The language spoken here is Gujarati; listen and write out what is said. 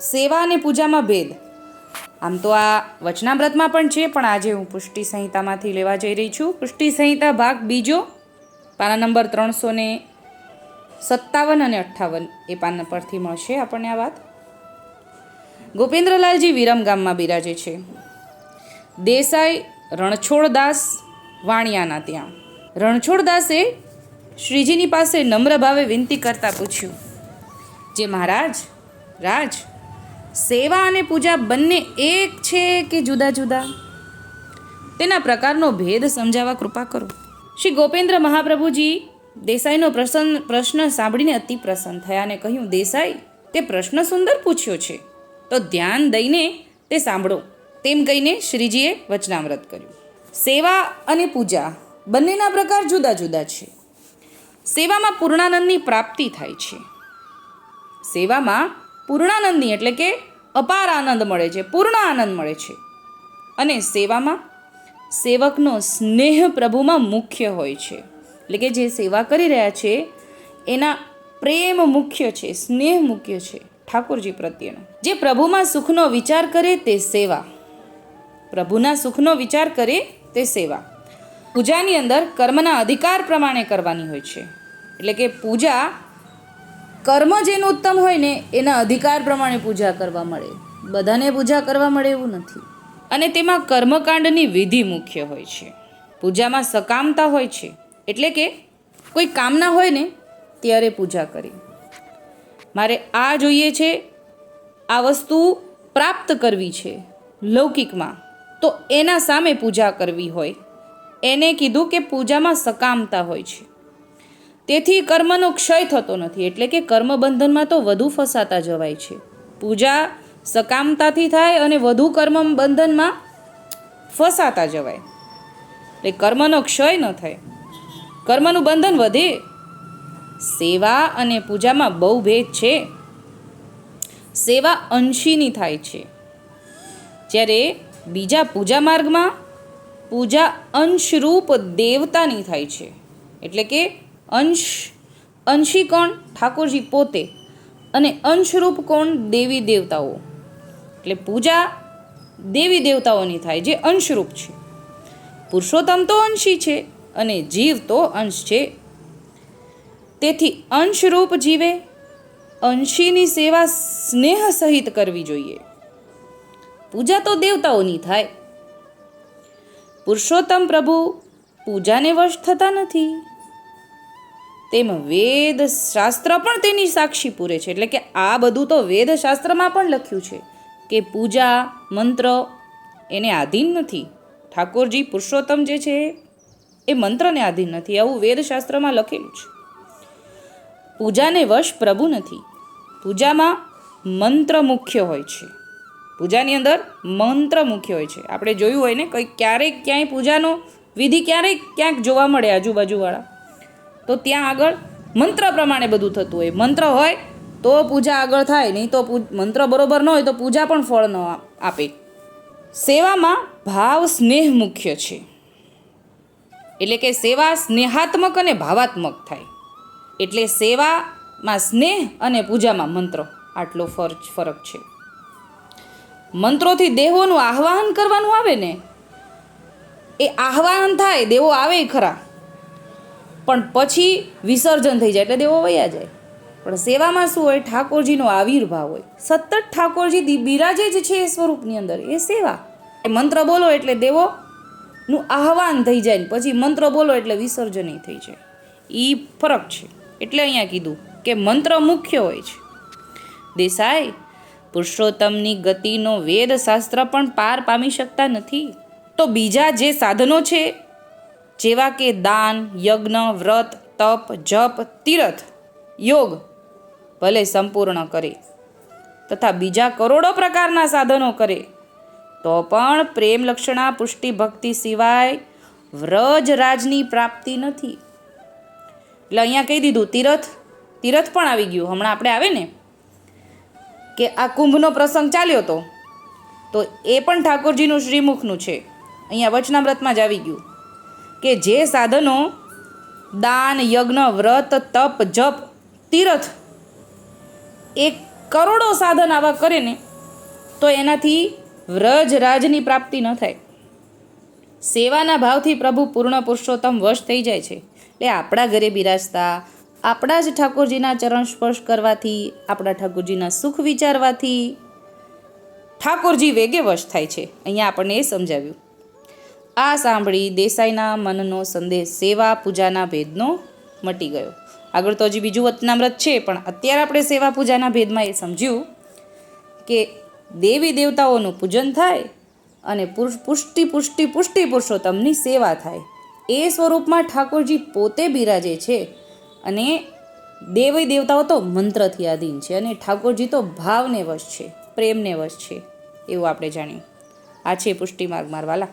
સેવા અને પૂજામાં ભેદ. આમ તો આ વચનાવ્રતમાં પણ છે, પણ આજે હું પુષ્ટિ સંહિતામાંથી લેવા જઈ રહી છું. પુષ્ટિ સંહિતા ભાગ બીજો, પાના નંબર ત્રણસો ને સત્તાવન અને અઠ્ઠાવન એ પાના પરથી મળશે આપણને આ વાત. ગોપેન્દ્રલાલજી વિરમ ગામમાં બિરાજે છે. દેસાઈ રણછોડદાસ વાણિયાના ત્યાં. રણછોડદાસે શ્રીજીની પાસે નમ્ર ભાવે વિનંતી કરતા પૂછ્યું, જે મહારાજ, રાજ સેવા અને પૂજા બંને એક છે કે જુદા જુદા? તેના પ્રકારનો ભેદ સમજાવવા કૃપા કરો. શ્રી ગોપેન્દ્ર મહાપ્રભુજી દેસાઈનો પ્રસન્ન, પ્રશ્ન સાંભળીને અતિ પ્રસન્ન થયા અને કહ્યું, દેસાઈ, તે પ્રશ્ન સુંદર પૂછ્યો છે. તો ધ્યાન દઈને તે સાંભળો. તેમ કહીને શ્રીજીએ વચનામૃત કર્યું. સેવા અને પૂજા બંનેના પ્રકાર જુદા જુદા છે. સેવામાં પૂર્ણાનંદની પ્રાપ્તિ થાય છે. સેવામાં પૂર્ણાનંદની એટલે કે અપાર આનંદ મળે છે, પૂર્ણ આનંદ મળે છે. અને સેવામાં સેવકનો સ્નેહ પ્રભુમાં મુખ્ય હોય છે. એટલે કે જે સેવા કરી રહ્યા છે, એના પ્રેમ મુખ્ય છે, સ્નેહ મુખ્ય છે, ઠાકોરજી પ્રત્યેનો. જે પ્રભુમાં સુખનો વિચાર કરે તે સેવા. પ્રભુના સુખનો વિચાર કરે તે સેવા. પૂજાની અંદર કર્મના અધિકાર પ્રમાણે કરવાની હોય છે. એટલે કે પૂજા કર્મ જેનું ઉત્તમ હોય ને, એના અધિકાર પ્રમાણે પૂજા કરવા મળે. બધાને પૂજા કરવા મળે એવું નથી. અને તેમાં કર્મકાંડની વિધિ મુખ્ય હોય છે. પૂજામાં સકામતા હોય છે. એટલે કે કોઈ કામના હોય ને, ત્યારે પૂજા કરી. મારે આ જોઈએ છે, આ વસ્તુ પ્રાપ્ત કરવી છે લૌકિકમાં, તો એના સામે પૂજા કરવી હોય. એને કીધું કે પૂજામાં સકામતા હોય છે. તેથી કર્મનો ક્ષય થતો નથી. એટલે કે કર્મ બંધનમાં તો વધુ ફસાતા જવાય છે. પૂજા સકામતાથી થાય અને વધુ કર્મ બંધનમાં ફસાતા જવાય. એટલે કર્મનો ક્ષય ન થાય. કર્મનું બંધન વધે. સેવા અને પૂજામાં બહુ ભેદ છે. સેવા અંશીની થાય છે. જ્યારે બીજા પૂજા માર્ગમાં પૂજા અંશરૂપ દેવતાની થાય છે. એટલે કે અંશ, અંશી કોણ? ઠાકોરજી પોતે. અને અંશરૂપ કોણ? દેવી દેવતાઓ. એટલે પૂજા દેવી દેવતાઓની થાય, જે અંશરૂપ છે. પુરુષોત્તમ તો અંશી છે અને જીવ તો અંશ છે. તેથી અંશરૂપ જીવે અંશીની સેવા સ્નેહ સહિત કરવી જોઈએ. પૂજા તો દેવતાઓની થાય. પુરુષોત્તમ પ્રભુ પૂજાને વશ થતા નથી. તેમ વેદ શાસ્ત્ર પણ તેની સાક્ષી પૂરે છે. એટલે કે આ બધું તો વેદ શાસ્ત્રમાં પણ લખ્યું છે કે પૂજા, મંત્ર એને આધીન નથી. ઠાકોરજી પુરુષોત્તમ જે છે એ મંત્રને આધીન નથી. આવું વેદશાસ્ત્રમાં લખેલું છે. પૂજાને વશ પ્રભુ નથી. પૂજામાં મંત્ર મુખ્ય હોય છે. પૂજાની અંદર મંત્ર મુખ્ય હોય છે. આપણે જોયું હોય ને, કંઈ ક્યારેક ક્યાંય પૂજાનો વિધિ ક્યારેક ક્યાંક જોવા મળે આજુબાજુવાળા. તો ત્યાં આગળ મંત્ર પ્રમાણે બધું થતું હોય. મંત્ર હોય તો પૂજા આગળ થાય, નહીં તો મંત્ર બરોબર ન હોય તો પૂજા પણ ફળ ન આપે. સેવામાં ભાવ સ્નેહ મુખ્ય છે. એટલે કે સેવા સ્નેહાત્મક અને ભાવાત્મક થાય. એટલે સેવામાં સ્નેહ અને પૂજામાં મંત્ર આટલો ફરજ, ફરક છે. મંત્રોથી દેવોનું આહ્વાન કરવાનું આવે ને, એ આહ્વાન થાય દેવો આવે ખરા. પણ પછી વિસર્જન થઈ જાય એટલે દેવો વયા જાય. પણ સેવામાં શું હોય? ઠાકોરજીનો આવિર્ભાવ હોય. સતત ઠાકોરજી બિરાજે જ છે એ સ્વરૂપની અંદર. એ સેવા. એ મંત્ર બોલો એટલે દેવોનું આહવાન થઈ જાય પછી મંત્ર બોલો એટલે વિસર્જન થઈ જાય. એ ફરક છે. એટલે અહીંયા કીધું કે મંત્ર મુખ્ય હોય છે. દેસાઈ, પુરુષોત્તમની ગતિનો વેદ શાસ્ત્ર પણ પાર પામી શકતા નથી. તો બીજા જે સાધનો છે જેવા કે દાન, યજ્ઞ, વ્રત, તપ, જપ, તીરથ, યોગ, ભલે સંપૂર્ણ કરે તથા બીજા કરોડો પ્રકારના સાધનો કરે, તો પણ પ્રેમ લક્ષણા પુષ્ટિ ભક્તિ સિવાય વ્રજ રાજની પ્રાપ્તિ નથી. એટલે અહીંયા કહી દીધું, તીરથ તીરથ પણ આવી ગયું. હમણાં આપણે આવે ને કે આ કુંભનો પ્રસંગ ચાલ્યો હતો તો એ પણ ઠાકોરજીનું શ્રીમુખનું છે. અહીંયા વચનામ્રતમાં જ આવી ગયું. કે જે સાધનો દાન, યજ્ઞ, વ્રત, તપ, જપ, તીરથ એક કરોડો સાધન આવા કરે ને, તો એનાથી વ્રજ રાજની પ્રાપ્તિ ન થાય. સેવાના ભાવથી પ્રભુ પૂર્ણ પુરુષોત્તમ વશ થઈ જાય છે. એટલે આપણા ઘરે બિરાજતા, આપણા જ ઠાકોરજીના ચરણ સ્પર્શ કરવાથી, આપણા ઠાકોરજીના સુખ વિચારવાથી ઠાકોરજી વેગે વશ થાય છે. અહીંયા આપણને એ સમજાવ્યું. આ સાંભળી દેસાઈના મનનો સંદેશ, સેવા, પૂજાના ભેદનો મટી ગયો. આગળ તો હજી બીજું વતનામ્રત છે, પણ અત્યારે આપણે સેવા, પૂજાના ભેદમાં એ સમજ્યું કે દેવી દેવતાઓનું પૂજન થાય અને પુરુષ, પુષ્ટિ પુષ્ટિ પુષ્ટિ પુરુષોત્તમની સેવા થાય. એ સ્વરૂપમાં ઠાકોરજી પોતે બિરાજે છે અને દેવી દેવતાઓ તો મંત્રથી આધીન છે અને ઠાકોરજી તો ભાવને વશ છે, પ્રેમને વશ છે, એવું આપણે જાણ્યું આ છે પુષ્ટિ માર્ગ મારવાલા.